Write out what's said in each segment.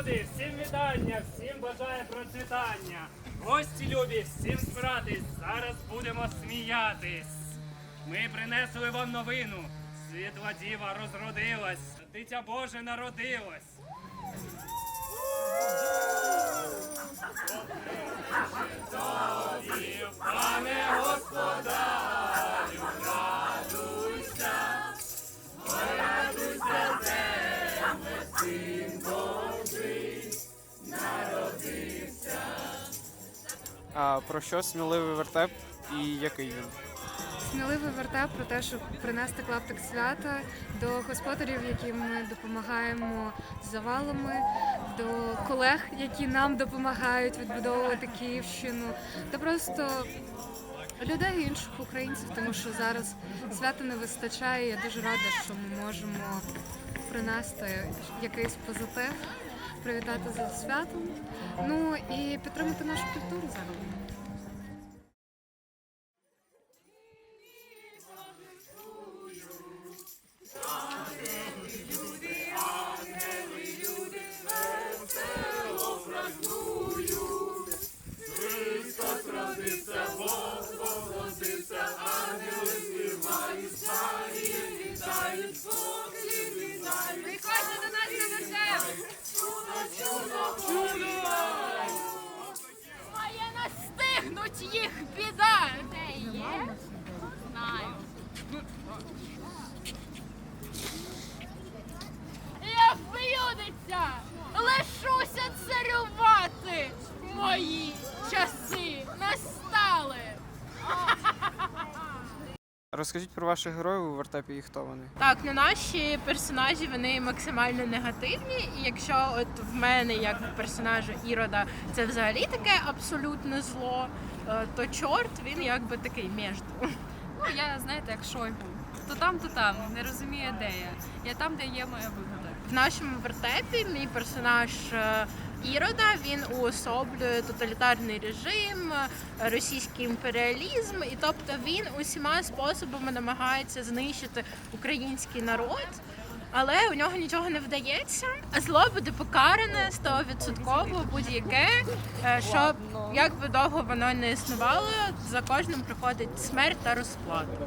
люди, всім вітання, всім бажаю процвітання. Гості любі, всім збиратись, зараз будемо сміятись. Ми принесли вам новину. Світла діва розродилась, дитя Боже народилось. Пане господарю, радуйся, радуйся, земле, А про що сміливий вертеп і який він? Сміливий вертеп про те, щоб принести клаптик свята до господарів, яким ми допомагаємо з завалами, до колег, які нам допомагають відбудовувати Київщину, та просто людей інших українців, тому що зараз свята не вистачає. Я дуже рада, що ми можемо принести якийсь позитив, привітати за святом. Ну і підтримати нашу культуру загалом. Розкажіть про ваших героїв у вертепі і хто вони. Так, ну наші персонажі вони максимально негативні. І якщо от в мене, як в персонажа Ірода, це взагалі таке абсолютне зло, е, то чорт він якби такий між. Ну, я знаєте, як Шойгу. То там, то там, не розуміє, де я. Я там, де є моя вигода. В нашому вертепі мій персонаж е, Ірода він уособлює тоталітарний режим, російський імперіалізм, і тобто він усіма способами намагається знищити український народ. Але у нього нічого не вдається. А зло буде покаране 100% будь-яке, е, щоб як би довго воно не існувало, за кожним приходить смерть та розплата.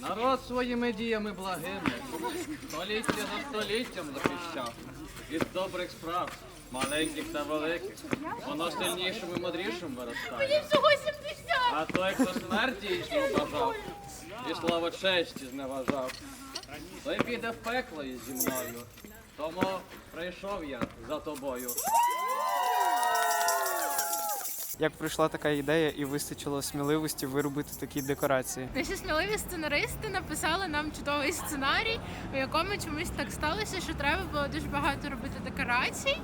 Народ своїми діями благими, століття за століттям захищав. Від добрих справ, маленьких та великих, воно сильнішим і мудрішим виростає. Всього 70! А той, хто смерті іншим бажав, і слава честі зневажав, той піде в пекло із зі мною. Тому прийшов я за тобою. Як прийшла така ідея і вистачило сміливості виробити такі декорації? Наші сміливі сценаристи написали нам чудовий сценарій, у якому чомусь так сталося, що треба було дуже багато робити декорацій.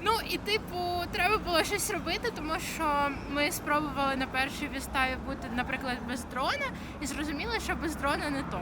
Ну і типу, треба було щось робити, тому що ми спробували на першій виставі бути, наприклад, без дрона, і зрозуміли, що без дрона не то.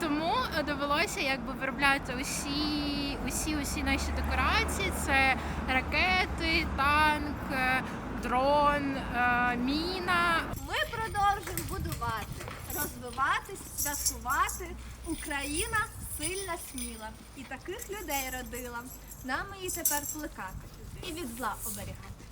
Тому е, довелося якби виробляти усі, усі, усі наші декорації. Це ракети, танк, е, дрон, е, міна, Ми продовжуємо будувати, розвиватись, святкувати. Україна сильна, сміла. І таких людей родила. Нам її тепер плекати і від зла оберігати.